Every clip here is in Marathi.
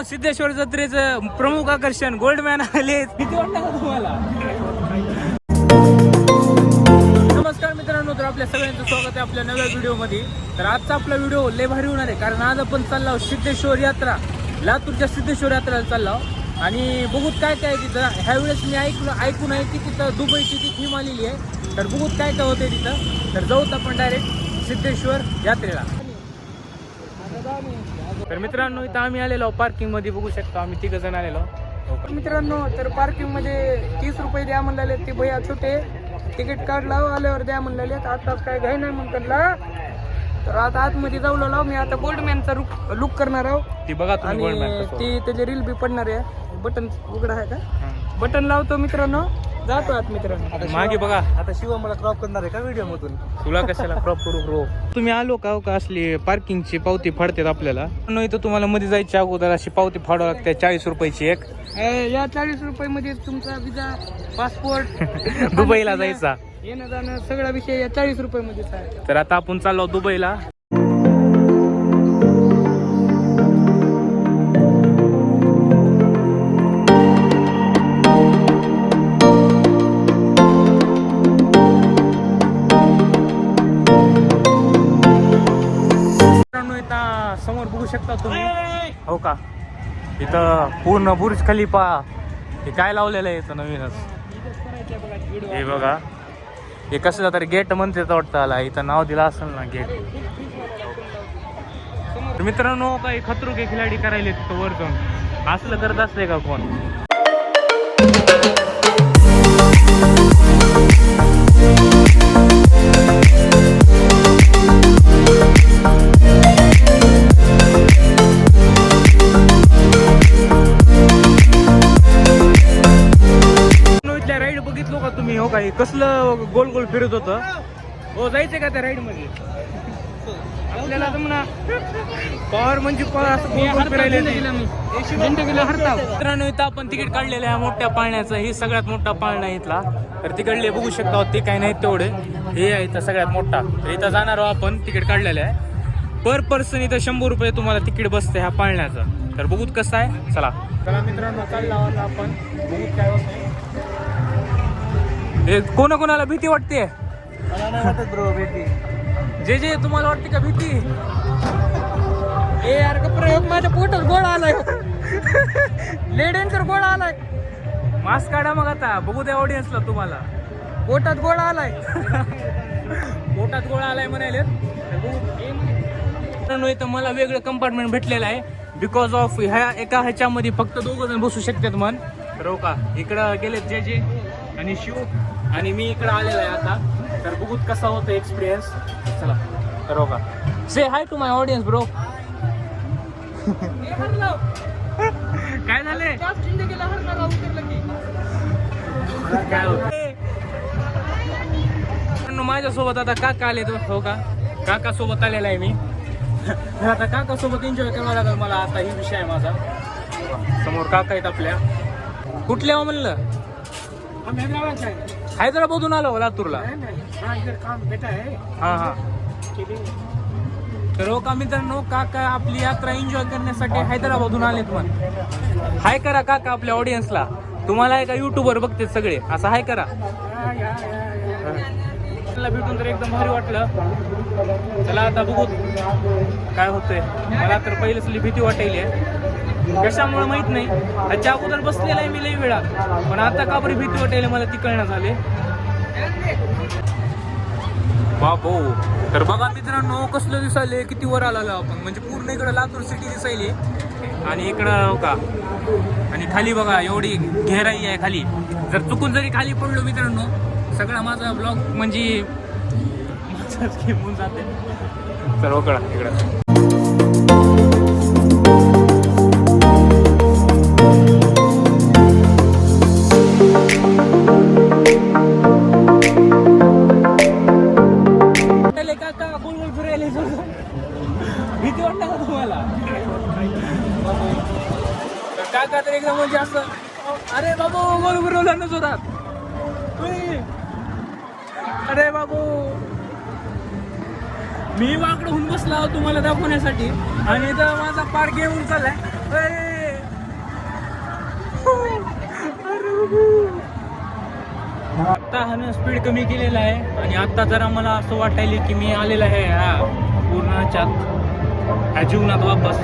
मित्रांनो सिद्धेश्वर जत्रेचं प्रमुख आकर्षण गोल्डमॅन आले. किती वाटतं का तुम्हाला? नमस्कार मित्रांनो तर आपल्या सगळ्यांचं स्वागत आहे आपल्या नव्या व्हिडिओमध्ये. तर आजचा आपला व्हिडिओ लय भारी होणार आहे कारण आज आपण चाललो सिद्धेश्वर यात्रा. लातूरच्या सिद्धेश्वर यात्रेला चाललो आणि बघूत काय काय आहे तिथं. ह्यावेळेस मी ऐकलं ऐकून आहे की तिथं दुबईची ती थीम आलेली आहे. तर बघूत काय काय होते तिथं. तर जाऊत आपण डायरेक्ट सिद्धेश्वर यात्रेला. तर मित्रांनो इथं आम्ही आलेलो पार्किंगमध्ये बघू शकतो आम्ही तिघ जण आलेलो मित्रांनो तर पार्किंगमध्ये तीस रुपये द्या म्हणलेले ते भैया छोटे. तिकीट काढला आल्यावर द्या म्हणलेले आताच काय घाई नाही म्हणतात तर आता आतमध्ये जाऊ लाव मी आता गोल्डमॅनचा लुक लुक करणार आहो ती बघा आणि ती त्याची रील बी पडणार आहे. बटन उघड आहे का? बटन लावतो मित्रांनो. जातो आत मित्रांनो. मागे बघा. आता शिव मला क्रॉप करणार आहे का व्हिडिओ मधून? तुला कशाला क्रॉप करू ब्रो तुम्ही आलो का हो का? असली पार्किंगची पावती फाडतात आपल्याला. न इथं तुम्हाला मध्ये जायच्या अगोदर अशी पावती फाडावं लागते. चाळीस रुपयाची एक. ए, या चाळीस रुपये मध्ये तुमचा विजा पासपोर्ट दुबईला जायचा. येणं जाणं सगळा विषय या चाळीस रुपये मध्येच आहे तर आता आपण चाललो दुबईला. समोर बघू शकता तुम्ही. हो का? इथं पूर्ण बुर्ज खलिफा हे काय लावलेलं आहे इथं नवीनच? हे बघा. हे कसं जातं गेट म्हणते वाटतं आला. इथं नाव दिलं असेल ना गेट. मित्रांनो काही खतरू के खिलाडी करायले तिथं वर जाऊन असलं करत असते का कोण? मित्रांनो, काही कसलं गोल गोल फिरत होतं? हो जायचंय का त्या राईडमध्ये? आपल्याला जमना पॉवर म्हणजे पॉवर असं गोल गोल फिरायला मित्रांनो इथं आपण तिकीट काढलेलं आहे मोठ्या पाळण्याचं. हे सगळ्यात मोठा पाळणा आहे इथला. तर तिकडले बघू शकता ते काही नाही तेवढे. हे आहे इथं सगळ्यात मोठा. तर इथं जाणार आहोत आपण तिकीट काढलेलं आहे. पर पर्सन इथं शंभर रुपये तुम्हाला तिकीट बसते ह्या पाळण्याचं. तर बघूत कसं आहे. चला. चला मित्रांनो चालला आहोत आपण. बघूत काय हे कोणाकोणाला भीती वाटते मला नाही वाटत ब्रो भेटी जे जे तुम्हाला वाटते का भीती? ए यार का प्रयोग माझ्या पोटात गोळा आलाय. लेडेंचर गोळा आलाय. मास्क काढा मग आता बघू द्या ऑडियन्सला तुम्हाला. पोटात गोळा आलाय. पोटात गोळा आलाय म्हणाले मित्रांनो इथं मला वेगळं कंपार्टमेंट भेटलेलं आहे. बिकॉज ऑफ ह्या एका ह्याच्यामध्ये फक्त दोघं जण बसू शकतात मन तर हो का इकडं गेलेत जे जे आणि शिव. आणि मी इकडं आलेलो आहे आता. तर बघूत कसा होतो एक्सपिरियन्स चला तर हो का से hi to my audience bro काय झाले काय होत? माझ्यासोबत आता काका आले तो हो का? काका सोबत आलेला आहे मी. आता काका सोबत एन्जॉय करावा लागेल मला आता ही विषय आहे माझा. समोर काका आहेत आपल्या. कुठल्या हो म्हणलं? हैदराबादून आलो लातूरला. हा हा तर हो का मित्रांनो काका आपली यात्रा एन्जॉय करण्यासाठी हैदराबादून आलेत म्हण. हाय करा काका आपल्या ऑडियन्सला तुम्हाला आहे का युट्यूबवर बघते सगळे. असं हाय करा. मला भेटून तर एकदम भारी वाटलं. चला आता बघू. काय होतंय. मला तर पहिलेच लई भीती वाटायली कशामुळे माहीत नाही. त्याच्या अगोदर बसलेला आहे मी लई वेळा. पण आता का बरी भीती वाटायला मला ती कळणार झाले? बापो. तर बघा मित्रांनो कसलं दिसायले किती वर आलेलो आपण. म्हणजे पूर्ण इकडं लातूर सिटी दिसायली. आणि इकडं हो का? आणि खाली बघा एवढी घेराई आहे खाली. जर चुकून जरी खाली पडलो मित्रांनो सगळा माझा ब्लॉग म्हणजे जाते. तर कळा इकडं. बंद जोरात अरे बाबू. मी वाकड होऊन बसला तुम्हाला दाखवण्यासाठी आणि तर माझा पार्क येऊन चालला हो. आता हा स्पीड कमी केलेला आहे आणि आता जरा मला असं वाटायला की मी आलेलं आहे पूर्ण ह्याच्यात ह्या जीवनात वापस.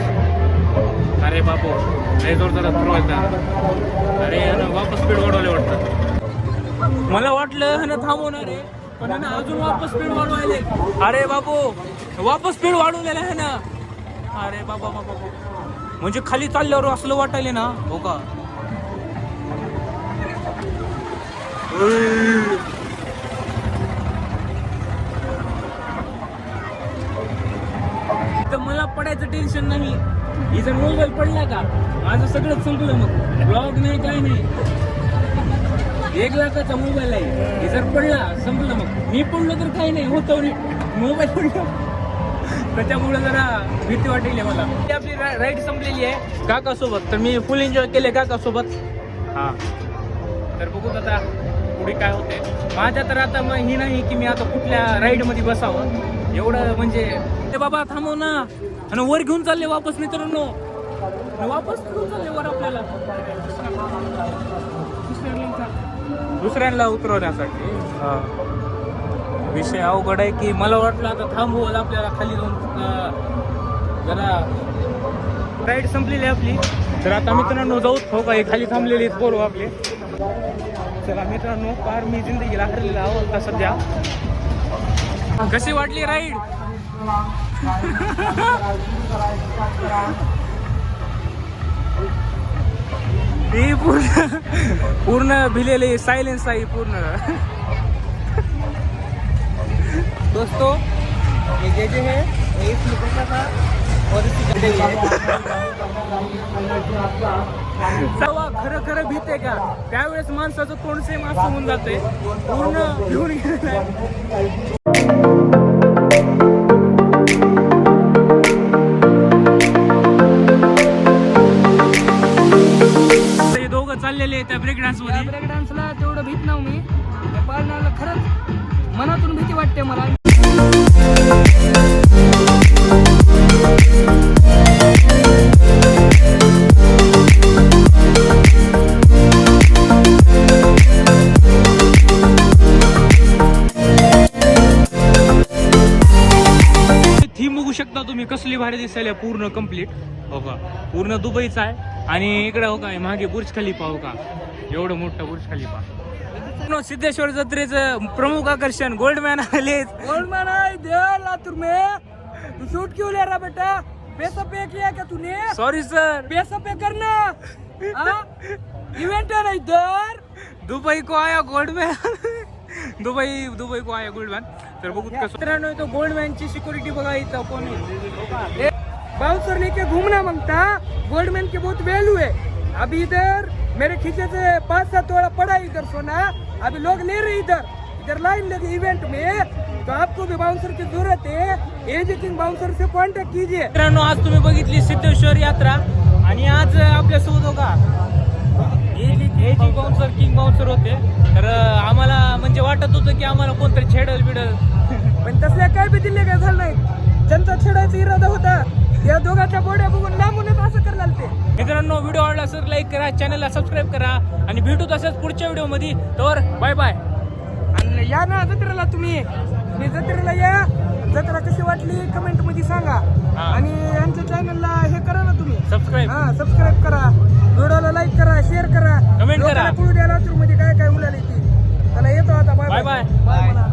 अरे बापू लय जोरदार अरे वापस स्पीड वाढवले वाटतं. मला वाटलं ह्यानं थांबवणार आहे पण ह्यानं अजून वापस स्पीड वाढवायले. अरे बापू वापस स्पीड वाढवलेलं आहे ना अरे बाबा बाबा बाबा. म्हणजे खाली चालल्यावर असलं वाटायले ना हो का? तर मला पडायचं टेन्शन नाही. ही जर मोबाईल पडला का? माझं सगळं संपलं मग. ब्लॉग नाही काय नाही. एक लाखाचा मोबाईल आहे. हे जर पडला संपलं मग. मी पडलो तर काही नाही. होतं मोबाईल पडलो. त्याच्यामुळे जरा भीती वाटेल मला. ती आपली राईड संपलेली आहे. काका सोबत तर मी फुल एन्जॉय केले काका सोबत हा. तर बघू आता पुढे काय होते माझ्या तर आता मग ही नाही की मी आता कुठल्या राईडमध्ये बसावं. एवढं म्हणजे ते बाबा थांबव ना. आणि वर घेऊन चालले वापस मित्रांनो. वापस घेऊन चालले वर आपल्याला. दुसऱ्यांना उतरवण्यासाठी. विषय अवघड आहे की मला वाटलं आता थांबवल आपल्याला खाली जाऊन जरा राईड संपलेली आहे आपली. तर आता मित्रांनो जाऊ हो का खाली थांबलेली आहेत पोरं आपले. चला मित्रांनो फार मी जिंदगीला हरलेला आवडता सध्या. कशी वाटली राईड ही पूर्ण पूर्ण भिलेली सायलेन्स आहे पूर्ण. दोस्तों ये जे जे है ये इस का और खरं खरं भीते का? त्यावेळेस माणसाचं तोंड सेम असं होऊन जाते पूर्ण घेऊन गेलेलं दोघं त्या ब्रेक डान्समध्ये? ब्रेक डान्सला तेवढं भीत नाव मी. पाळण्याला खरंच मनातून भीती वाटते मला. कसली भारी दिसायला पूर्ण कंप्लीट हो का? पूर्ण दुबईचा आहे. आणि इकडे हो का मागे बुर्ज खलिफा हो का? एवढं मोठं बुर्ज खलिफा. सिद्धेश्वर जत्रेचं प्रमुख आकर्षण गोल्डमॅन आलेच गोल्डमैन है इधर लातूर में. तू शूट क्यों ले रहा बेटा? पैसा पे किया क्या तूने? सॉरी सर पैसा पे करना. हाँ? इवेंट है ना इधर. दुबई को आया गोल्डमॅन दुबई दुबई को आया गोल्डमॅन तर बघू कसं मित्रांनो तो गोल्डमॅनची सिक्युरिटी बघा इथं कोणी बाउंसर लेके घूमना मांगता गोल्डमैन की बहुत वैल्यू है अभी इधर मेरे खींचे से पाँच सात तोड़ा पड़ा है इधर सोना. अभी लोग ले रहे इधर. इधर लाइन लगी इवेंट में. तो आपको भी बाउंसर की जरूरत है. एज किंग बाउंसर से कांटेक्ट कीजिए. मित्रांनो आज तुम्ही बघितली सिद्धेश्वर यात्रा. आणि आज आपल्यासोबत हो का हे जे बाउन्सर किंग बाउन्सर होते तर आम्हाला म्हणजे वाटत होतं की आम्हाला कोणतरी छेडल बिडल. पण तसल्या काय बी दिले काय झालं नाही. त्यांचा छेडायचा इरादा होता. या दोघांच्या बोड्या बघून लांबूनच असं करणार ते मित्रांनो व्हिडिओ आवडला असेल लाईक करा चॅनलला सबस्क्राईब करा. आणि भेटू तसंच पुढच्या व्हिडिओमध्ये. तर बाय बाय आणि या ना जत्रेला तुम्ही. तुम्ही जत्रेला या. जत्रा कशी वाटली कमेंटमध्ये सांगा. आणि आमच्या चॅनलला हे करा ना तुम्ही. सबस्क्राईब हा सबस्क्राईब करा. व्हिडिओला लाईक करा शेअर करा. कमेंट करा. कळू द्या लातूरमध्ये काय काय उलाले ते. त्याला येतो आता. Bye bye bye